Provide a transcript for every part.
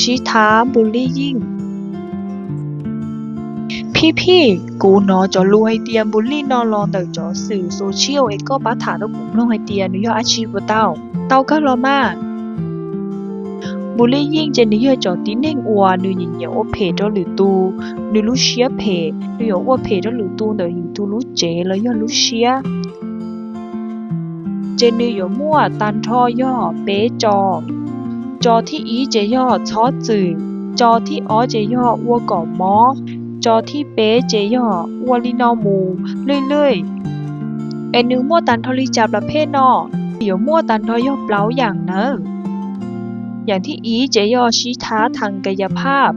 ชี้ท้าบูลลี่ยิ่งพี่พี่ๆกูนอจอรู้ให้เตียบูลลี่นอลองเดอจอสื่อโซเชียลเอก็บัตถาတော့กูลองให้เตียนุยออาชีพเต้าเต้าก็รอมาบูลลี่ยิ่งเจนุยจอตีเน่งอัวนุยินเหยโอเพจอหรือตูนุรู้เชียเพนุยอวเพจอหรือตูเดออยู่ตูรู้เจแล้วยอรู้เชียเจนึ有มั่วตันท่อย่อเป๊จอ จอที่อีเจย่อชอจือจอที่อ้อเจย่อวัวก่อมอจอที่เป๊เจย่อวัวลินอมูเรื่อยๆเอ็นนึมั่วตันทอลิจับประเภทนอเดี๋ยวมั่วตันทอย่อเปล่าอย่างเนออย่างที่อีเจย่อชี้ท้าทางกายภาพ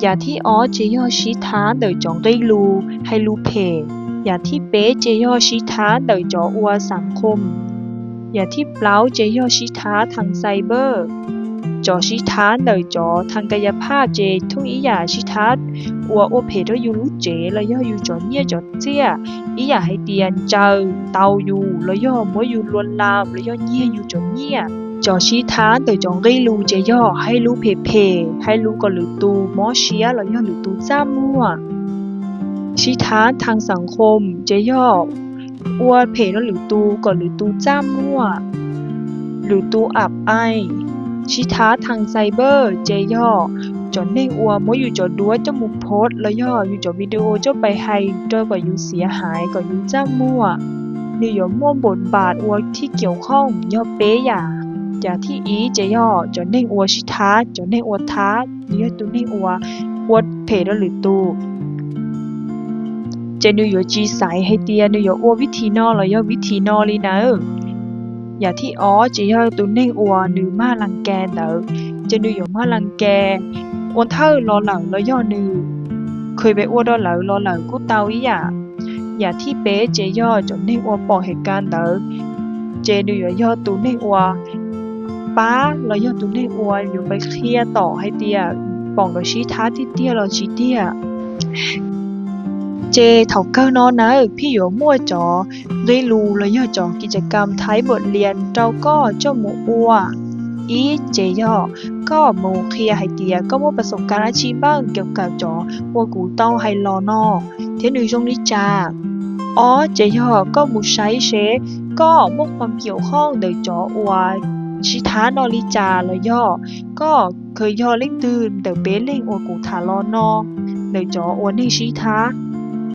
อย่างที่อ้อเจย่อชี้ท้าเดยจองด้รูให้รูเพอย่าที่เป๊เจย่อชิท้าเดยจออัวสังคม อย่าที่เปล่าเจย่อชิท้าทางไซเบอร์จอชิท้าเดยจอทางกายภาพเจทุกอีหยาชิท้าอัวโอเพดอยู่รู้เจแล้วย่ออยู่จอเนี่ยจอเจียอีหยาให้เตียนเจอเตาอยู่แล้วย่อมัวอยู่ลวนลามแล้วย่อเนี่ยอยู่จอเนี่ยจอชิท้าเดยจองได้รู้เจย่อให้รู้เพเพ ให้รู้ก็หรือตูมอเชียแล้วย่อหรือตูจ้ามั่วชี้ท้าทางสังคมเจย่อ อ้วนเพแล้วหรือตูก่อนหรือตูจ้ามั่ว หรือตูอับไอชี้ท้าทางไซเบอร์ เจย่อจอนเน่งอัวมัวอยู่จอดัวจมูกโพสแล้วย่ออยู่จอวิดีโอเจ้าไปให้โดยก็อยู่เสียหายก็อยู่จ้ามั่วนี่ยอม่วบทบาทอัวที่เกี่ยวข้องย่อเป๊อย่าอย่าที่อีเจย่อจอนเน่งอัวชี้ท้าจอนเน่งอัวท้านี่ตูเน่งอัวอัวเพลหรือตู จนูอยู่จีสายให้เตียนูอยู่อ้ววิธีนอลอย่อวิธีนอลีนเอออย่าที่อ๋อจะย่อตุนเน่งอัวนูมาลังแกเนอเจนูอยู่มาลังแกอวนเท่ารอเหล่าลอย่อนูเคยไปอ้วดอเหล่ารอเหล่ากูเตาอีหย่าอย่าที่เป๊เจย่อจนเน่งอัวปอเหตุการเนอเจนูอยู่ย่อตุนเน่งอัวป้าเราย่อตุนเน่งอัวอยู่ไปเคลียต่อให้เตียป่องกราชี้ท้าที่เตี้ยเรอชี้เตี้ย เจเถาเก้านอนนะพี่หยวมั่วจอด้วยรูและย่อจอกิจกรรมท้ายบทเรียนเราก็เจ้าหมูอัวอีเจย่อก็หมูเคลียร์ให้เตียก็มั่วประสบการณ์อาชีพบ้างเกี่ยวกับจอว่ากูเต้าให้รอนอเทหนูจงนิจาอ๋อเจย่อก็มูใช้เชก็มั่วความเกี่ยวข้องโดยจออัวชิท้านอลิจาและย่อ ก็เคยย่อเล่งตื่นเดอเบ้เล่งอัวกูทารอนอโดยจออัวนี่ชิท้า